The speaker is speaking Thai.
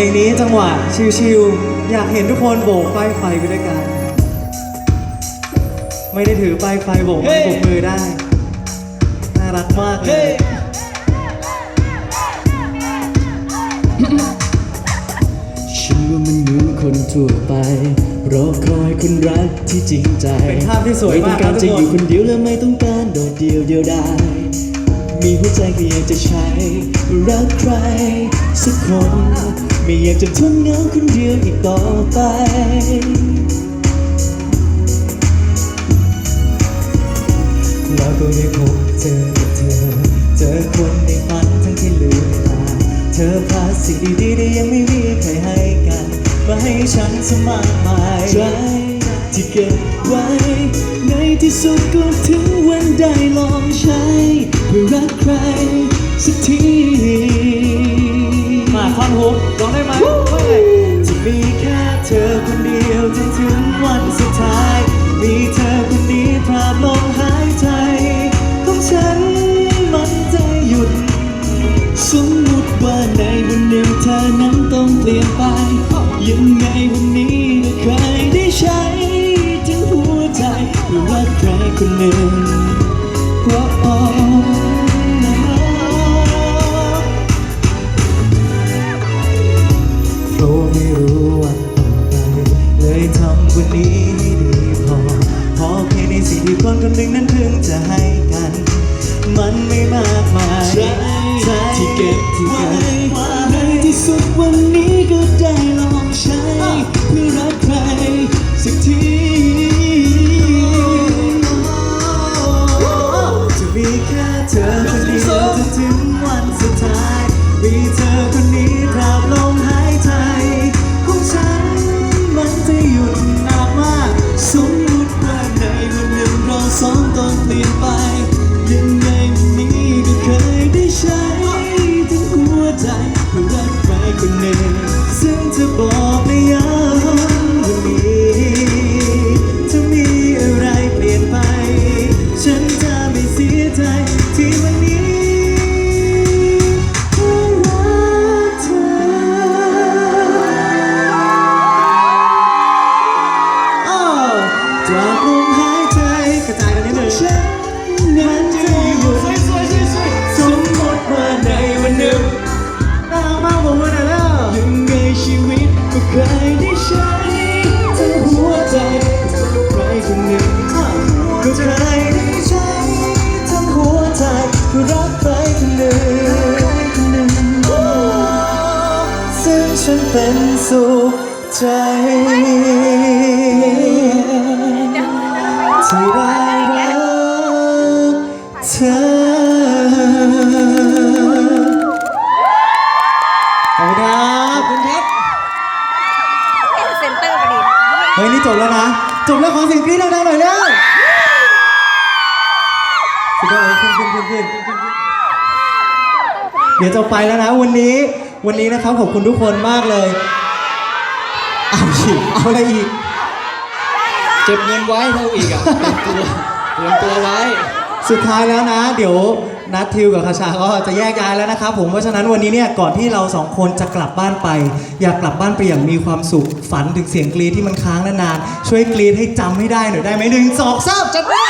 ลงนี้จังหวะชิลๆอยากเห็นทุกคนโบกป้ายไฟไปด้วยกัน ไม่ได้ถือป้ายไฟโบกมือโบกมือได้ น่ารักมากเลย ฉันว่ามันเหมือนคนทั่วไป รอคอยคนรักที่จริงใจเป็นภาพที่สวยไม่ต้อมากงคการรับจะทุกอคนยู่คนเดียวและไม่ต้องการโดดเดียวเดียวดาย มีหัวใจก็อยากจะใช้ รักใครสักคน ไม่อยากจะทนเหงาคนเดียวอีกต่อไปแล้วก็ได้พบเจอกับเธอ เจอคนในฝันทั้งที่ลืมตาเธอพาสิ่งดีๆที่ยังไม่มีใครให้กันมาให้ฉันสมากมายใจที่เก็บไว้ ในที่สุดก็ถึงวันได้ลองใช้ คนเดียวจนถึงวันสุดท้าย มีเธอคนนี้ตราบลมหายใจ ของฉันมันจะหยุด สมมติว่าในวันหนึ่งเธอนั้นต้องเปลี่ยนไป ยังไงวันนี้ก็เคยได้ใช้ถึงหัวใจหรือรักใครคนหนึ่ง นนี้ให้ดีพอ พอเพียงในสิ่งที่คนคนหนึ่งนั้นพึงจะให้กัน มันไม่มากมาย ใจใจที่เก็บที่ไว้เก็บไว้ในที่สุดวันนี้ ใฉันเป็นสุขใจที่ได้รักเธอขอบคุณครับคุณครับเซ็นเตอร์พอดีเฮ้ยนี่จบแล้วนะ จบแล้วขอเสียงกรี๊ดดังๆหน่อยเร็วสุดยอดเลยขึ้นขึ้นขึ้นขึ้นเดี๋ยวจะไปแล้วนะวันนี้ วันนี้นะครับขอบคุณทุกคนมากเลยเอาอีกเอาอะไรอีกเก็บเงินไว้เท่าอีกอะเตรียมตัวเตรียมตัวไว้ สุดท้ายแล้วนะ เดี๋ยวนัททิวกับคาชาก็จะแยกย้ายแล้วนะครับผมเพราะฉะนั้นวันนี้เนี่ยก่อนที่เราสองคนจะกลับบ้านไป อยากกลับบ้านไปอย่างมีความสุขฝันถึงเสียงกรีดที่มันค้างนานๆช่วยกรีดให้จำให้ได้หน่อยได้ไหมหนึ่งสองสามจัดมา